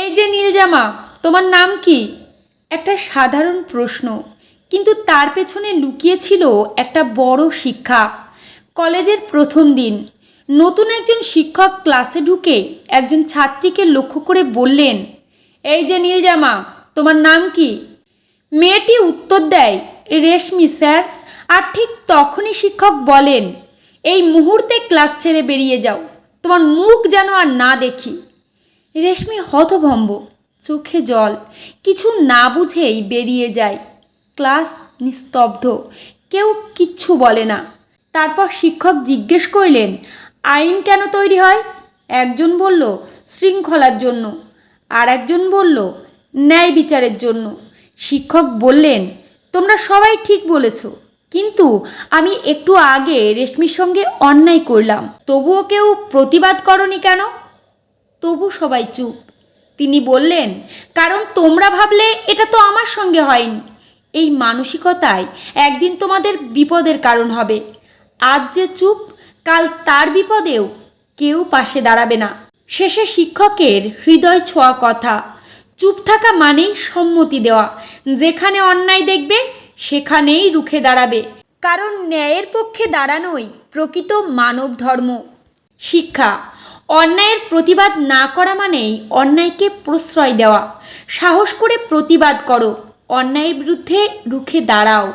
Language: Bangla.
এই যে নীলজামা তোমার নাম কি? একটা সাধারণ প্রশ্ন, কিন্তু তার পেছনে লুকিয়েছিল একটা বড় শিক্ষা। কলেজের প্রথম দিন, নতুন একজন শিক্ষক ক্লাসে ঢুকে একজন ছাত্রীকে লক্ষ্য করে বললেন, এই যে নীলজামা তোমার নাম কি? মেয়েটি উত্তর দেয়, রেশমি, স্যার। আর ঠিক তখনই শিক্ষক বলেন, এই মুহূর্তে ক্লাস ছেড়ে বেরিয়ে যাও, তোমার মুখ যেন আর না দেখি। রেশমি হতভম্ব, চোখে জল, কিছু না বুঝেই বেরিয়ে যায়। ক্লাস নিস্তব্ধ, কেউ কিচ্ছু বলে না। তারপর শিক্ষক জিজ্ঞেস করলেন, আইন কেন তৈরি হয়? একজন বলল, শৃঙ্খলার জন্য। আর একজন বলল, ন্যায় বিচারের জন্য। শিক্ষক বললেন, তোমরা সবাই ঠিক বলেছ, কিন্তু আমি একটু আগে রেশমির সঙ্গে অন্যায় করলাম। তবুও কেউ প্রতিবাদ করনি কেন? তবু সবাই চুপ। তিনি বললেন, কারণ তোমরা ভাবলে এটা তো আমার সঙ্গে হয়নি। এই মানসিকতায় একদিন তোমাদের বিপদের কারণ হবে। আজ যে চুপ, কাল তার বিপদেও কেউ পাশে দাঁড়াবে না। শেষে শিক্ষকের হৃদয় ছোঁয়া কথা, চুপ থাকা মানেই সম্মতি দেওয়া। যেখানে অন্যায় দেখবে, সেখানেই রুখে দাঁড়াবে। কারণ ন্যায়ের পক্ষে দাঁড়ানোই প্রকৃত মানব ধর্ম শিক্ষা অন্যায়ের প্রতিবাদ না করা মানেই অন্যায়কে প্রশ্রয় দেওয়া। সাহস করে প্রতিবাদ করো। অন্যায়ের বিরুদ্ধে রুখে দাঁড়াও।